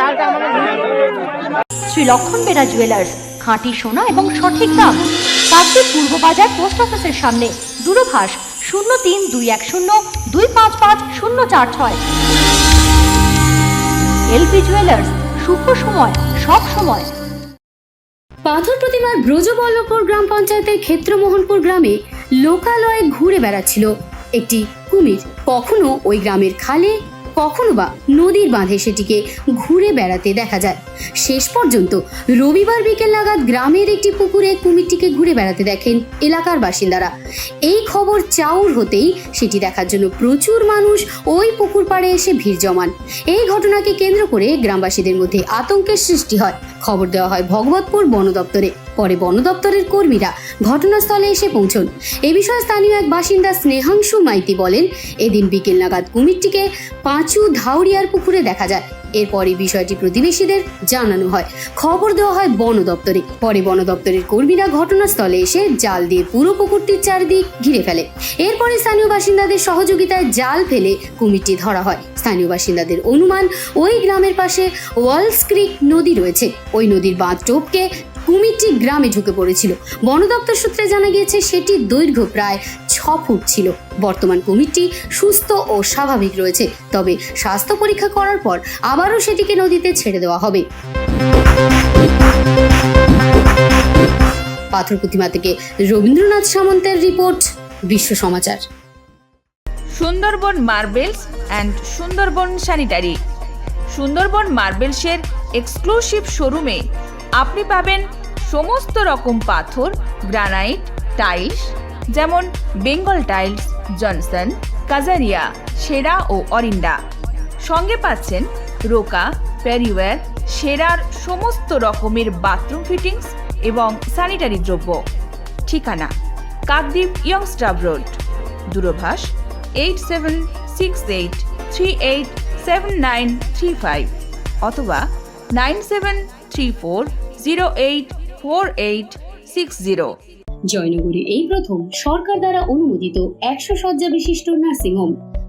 জালটা আমাদের শ্রী লক্ষণ বেরা জুয়েলার্স খাঁটি সোনা এবং সঠিক দাম। কাকদ্বীপ পূর্ব বাজার পোস্ট অফিসের সামনে দূরভাষ শূন্য তিন দুই এক শূন্য দুই পাঁচ পাঁচ শূন্য চার ছয়। এলপি জুয়েলার্স শুভ সময় সব সময়। পাথর প্রতিমার ব্রজবল্লভপুর গ্রাম পঞ্চায়েতের ক্ষেত্রমোহনপুর গ্রামে লোকালয়ে ঘুরে বেড়াচ্ছিল একটি কুমির। কখনো ওই গ্রামের খালে কখনো বা নদীর বাঁধে সেটিকে ঘুরে বেড়াতে দেখা যায়। শেষ পর্যন্ত রবিবার বিকেল নাগাদ গ্রামের একটি পুকুরে কুমিরটিকে ঘুরে বেড়াতে দেখেন এলাকার বাসিন্দারা। এই খবর চাউর হতেই সেটি দেখার জন্য প্রচুর মানুষ ওই পুকুর পাড়ে এসে ভিড় জমান। এই ঘটনাকে কেন্দ্র করে গ্রামবাসীদের মধ্যে আতঙ্কের সৃষ্টি হয়। খবর দেওয়া হয় ভগবতপুর বন দপ্তরে। পরে বন দপ্তরের কর্মীরা ঘটনাস্থলে এসে পৌঁছন। এ বিষয়ে স্থানীয় এক বাসিন্দা স্নেহাংশু মাইতি বলেন, এদিন বিকেল নাগাদ কুমিরটিকে পাঁচু ধাউরিয়ার পুকুরে দেখা যায়। এরপরে বিষয়টি প্রতিবেশীদের জানানো হয়। খবর দেওয়া হয় বন দপ্তরে। পরে বন দপ্তরের কর্মীরা ঘটনাস্থলে এসে জাল দিয়ে পুরো পুকুরটির চারদিক ঘিরে ফেলে। এরপরে স্থানীয় বাসিন্দাদের সহযোগিতায় জাল ফেলে কুমিরটি ধরা হয়। স্থানীয় বাসিন্দাদের অনুমান, ওই গ্রামের পাশে ওয়ালস ক্রিক নদী রয়েছে। ওই নদীর বাঁধ টোপকে কুমিরটি গ্রামে ঢুকে পড়েছিল। বন দপ্তর সূত্রে জানা গিয়েছে, সেটির দৈর্ঘ্য প্রায় ছ ফুট ছিল। বর্তমান কুমিরটি সুস্থ ও স্বাভাবিক রয়েছে। তবে স্বাস্থ্য পরীক্ষা করার পর আবারও সেটিকে নদীতে ছেড়ে দেওয়া হবে। পাথর প্রতিমা থেকে রবীন্দ্রনাথ সামন্তের রিপোর্ট, বিশ্ব সমাচার। Sundarban marbles and Sundarban sanitary. Sundarban মার্বেলসের exclusive শোরুমে আপনি পাবেন সমস্ত রকম পাথর, গ্রানাইট, টাইলস, যেমন বেঙ্গল টাইলস, জনসন, কাজারিয়া, সেরা ও অরিন্ডা সঙ্গে পাচ্ছেন রোকা, প্যারিওয়্যার, সেরার সমস্ত রকমের বাথরুম ফিটিংস এবং স্যানিটারি দ্রব্য। ঠিকানা, Kakdwip youngster road. দূরভাষ, eight seven six eight three eight seven nine three five অথবা nine seven three four zero eight four eight six zero জয়নগরে এই প্রথম সরকার দ্বারা অনুমোদিত একশো শয্যা বিশিষ্ট নার্সিংহোম